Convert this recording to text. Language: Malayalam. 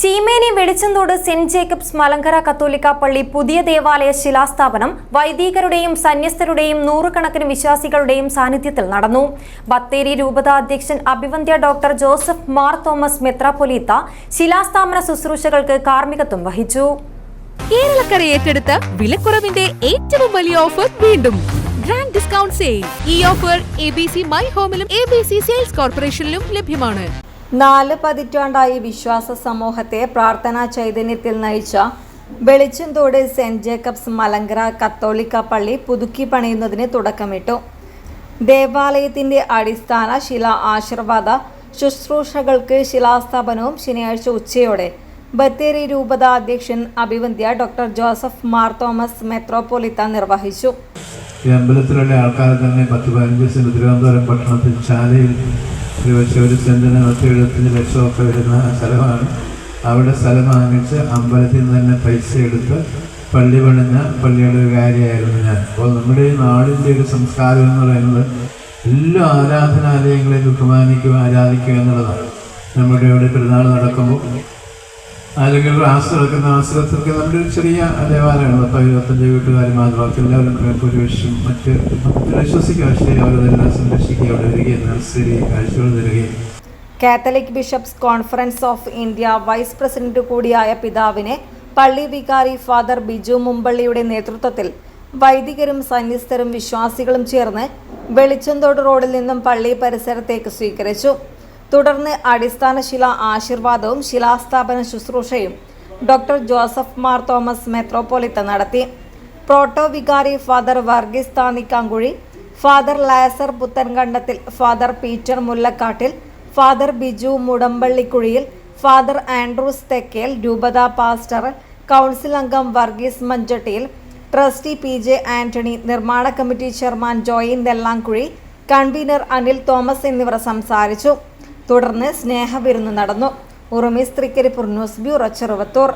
ചീമേനി വെളിച്ചന്തോട് സെന്റ് ജേക്കബ്സ് മലങ്കര കത്തോലിക്ക പള്ളി പുതിയ ദേവാലയ ശിലാസ്ഥാപനം വൈദികരുടെയും സന്യസ്തരുടെയും നൂറുകണക്കിന് വിശ്വാസികളുടെയും സാന്നിധ്യത്തിൽ നടന്നു. ബത്തേരി രൂപത അധ്യക്ഷൻ അഭിവന്ധ്യ ഡോക്ടർ ജോസഫ് മാർ തോമസ് മെത്രാപൊലീത്ത ശിലാസ്ഥാപന ശുശ്രൂഷകൾക്ക് കാർമ്മികത്വം വഹിച്ചു. കേരളക്കര ഏറ്റെടുത്ത വിലക്കുറവിന്റെ ഏറ്റവും വലിയ ഓഫർ വീണ്ടും. ഗ്രാൻഡ് ഡിസ്കൗണ്ട് സെയിൽ ഈ offer A B C my ഹോമിലും A B C sales കോർപ്പറേഷനിലും ലഭ്യമാണ്. നാല് പതിറ്റാണ്ടായി വിശ്വാസ സമൂഹത്തെ പ്രാർത്ഥനാ ചൈതന്യത്തിൽ നയിച്ച വെളിച്ചന്തോട് സെന്റ് ജേക്കബ്സ് മലങ്കര കത്തോലിക്ക പള്ളി പുതുക്കി പണിയുന്നതിന് തുടക്കമിട്ടു. ദേവാലയത്തിന്റെ അടിസ്ഥാന ശില ആശീർവാദ ശുശ്രൂഷകൾക്ക് ശിലാസ്ഥാപനവും ശനിയാഴ്ച ഉച്ചയോടെ ബത്തേരി രൂപത അധ്യക്ഷൻ അഭിവന്ധ്യ ഡോക്ടർ ജോസഫ് മാർ തോമസ് മെത്രോപൊലിത്ത നിർവഹിച്ചു. അമ്പലത്തിലുള്ള ആൾക്കാർ തന്നെ പത്ത് പതിനഞ്ച് ദിവസം തിരുവനന്തപുരം പട്ടണത്തിൽ ശാലയിൽ ഒരു പക്ഷേ ഒരു സെന്റിന് നൂറ്റി എഴുപത്തഞ്ച് ലക്ഷമൊക്കെ വരുന്ന സ്ഥലമാണ്. അവിടെ സ്ഥലം വാങ്ങിച്ച് അമ്പലത്തിൽ നിന്ന് തന്നെ പൈസ എടുത്ത് പള്ളി പണിഞ്ഞ പള്ളിയുടെ ഒരു കാര്യമായിരുന്നു ഞാൻ. അപ്പോൾ നമ്മുടെ ഈ നാടിന്റെ ഒരു സംസ്കാരം എന്ന് പറയുന്നത് എല്ലാ ആരാധനാലയങ്ങളെയും ബഹുമാനിക്കുക ആരാധിക്കുക എന്നുള്ളതാണ്. നമ്മുടെ ഇവിടെ പെരുന്നാൾ നടക്കുമ്പോൾ അല്ലെങ്കിൽ ആശ്രയിക്കുന്ന നടക്കുന്ന ആശ്രമത്തിലൊക്കെ നമ്മുടെ ഒരു ചെറിയ ദേവാലയമാണ്. പത്ത് ഇരുപത്തഞ്ച് വീട്ടുകാർ മാത്രം ബാക്കി എല്ലാവരും ഭൂരിപക്ഷം മറ്റ് വിശ്വസിക്കുക. പക്ഷേ അവരെല്ലാം സംരക്ഷിക്കുക അവിടെ വരികയും നഴ്സറി കാഴ്ചകൾ തരികയും Catholic Bishops Conference of India vice president കൂടിയായ പിതാവിനെ പള്ളി വികാരി ഫാദർ ബിജു മുമ്പള്ളിയുടെ നേതൃത്വത്തിൽ വൈദികരും സന്യസ്തരും വിശ്വാസികളും ചേർന്ന് വെളിച്ചന്തോട് റോഡിൽ നിന്നും പള്ളി പരിസരത്തേക്ക് സ്വീകരിച്ചു. തുടർന്ന് അടിസ്ഥാന ശില ആശീർവാദവും ശിലാസ്ഥാപന ശുശ്രൂഷയും ഡോക്ടർ ജോസഫ് മാർ തോമസ് മെത്രോപൊലിത്ത നടത്തി. പ്രോട്ടോ വികാരി father Varghese Thannikkankuzhi father Lazar Puthenkandathil father Peter Mullakkattil father Biju Mudampallikuzhiyil father Andrews Thekkel രൂപത പാസ്റ്റർ കൗൺസിൽ അംഗം Varghese Manchattiyil trustee P J Antony നിർമ്മാണ കമ്മിറ്റി ചെയർമാൻ ജോയിൻ നെല്ലാങ്കുഴി കൺവീനർ അനിൽ തോമസ് എന്നിവർ സംസാരിച്ചു. തുടർന്ന് സ്നേഹവിരുന്ന് നടന്നു. ഉറുമി സ്ത്രീക്കരിപ്പൂർ ന്യൂസ് ബ്യൂറോ ചെറുവത്തൂർ.